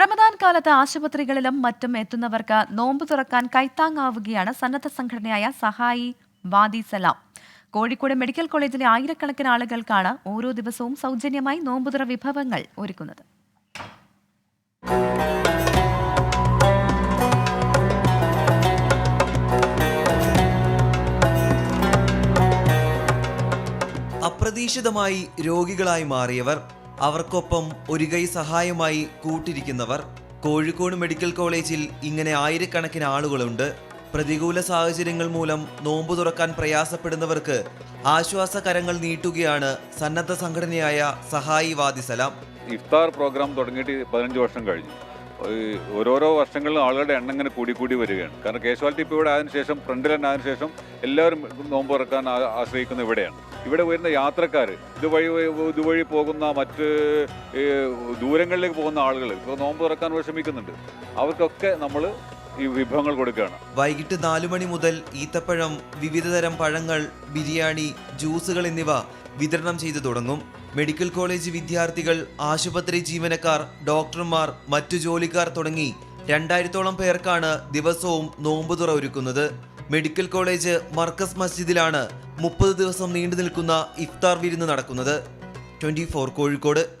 റമദാൻ കാലത്ത് ആശുപത്രികളിലും മറ്റും എത്തുന്നവർക്ക് നോമ്പ് തുറക്കാൻ കൈത്താങ്ങാവുകയാണ് സന്നദ്ധ സംഘടനയായ സഹായി വാദി സലാം. കോഴിക്കോട് മെഡിക്കൽ കോളേജിലെ ആയിരക്കണക്കിന് ആളുകൾക്കാണ് ഓരോ ദിവസവും സൗജന്യമായി നോമ്പുതുറ വിഭവങ്ങൾ ഒരുക്കുന്നത്. അപ്രതീക്ഷിതമായി രോഗികളായി മാറിയവർ അവർക്കൊപ്പം ഒരു കൈ സഹായമായി കൂട്ടിരിക്കുന്നവർ കോഴിക്കോട് മെഡിക്കൽ കോളേജിൽ ഇങ്ങനെ ആയിരക്കണക്കിന് ആളുകളുണ്ട്. പ്രതികൂല സാഹചര്യങ്ങൾ മൂലം നോമ്പു തുറക്കാൻ പ്രയാസപ്പെടുന്നവർക്ക് ആശ്വാസ കരങ്ങൾ നീട്ടുകയാണ് സന്നദ്ധ സംഘടനയായ സഹായി വാദിസലാം ഇഫ്താർ പ്രോഗ്രാം തുടങ്ങിയിട്ട് പതിനഞ്ച് വർഷം കഴിഞ്ഞു. ഓരോരോ വർഷങ്ങളിലും ആളുകളുടെ എണ്ണം ഇങ്ങനെ കൂടി കൂടി വരികയാണ്. കാരണം കേശവാലിറ്റി ഇപ്പോൾ ഇവിടെ ആയതിനു ശേഷം ഫ്രണ്ടിൽ തന്നെ ആയതിനു ശേഷം എല്ലാവരും നോമ്പ് തുറക്കാൻ ആശ്രയിക്കുന്ന ഇവിടെയാണ്. ഇവിടെ വരുന്ന യാത്രക്കാർ ഇതുവഴി ഇതുവഴി പോകുന്ന മറ്റ് ദൂരങ്ങളിലേക്ക് പോകുന്ന ആളുകൾ ഇപ്പോൾ നോമ്പ് തുറക്കാൻ വിഷമിക്കുന്നുണ്ട് അവർക്കൊക്കെ നമ്മൾ ഈ വിഭവങ്ങൾ കൊടുക്കുകയാണ്. വൈകിട്ട് നാലു മണി മുതൽ ഈത്തപ്പഴം വിവിധതരം പഴങ്ങൾ ബിരിയാണി ജ്യൂസുകൾ എന്നിവ വിതരണം ചെയ്തു തുടങ്ങും. മെഡിക്കൽ കോളേജ് വിദ്യാർത്ഥികൾ ആശുപത്രി ജീവനക്കാർ ഡോക്ടർമാർ മറ്റു ജോലിക്കാർ തുടങ്ങി രണ്ടായിരത്തോളം പേർക്കാണ് ദിവസവും നോമ്പുതുറ ഒരുക്കുന്നത്. മെഡിക്കൽ കോളേജ് മർക്കസ് മസ്ജിദിലാണ് മുപ്പത് ദിവസം നീണ്ടു നിൽക്കുന്ന ഇഫ്താർ വിരുന്ന് നടക്കുന്നത്. ട്വന്റി കോഴിക്കോട്.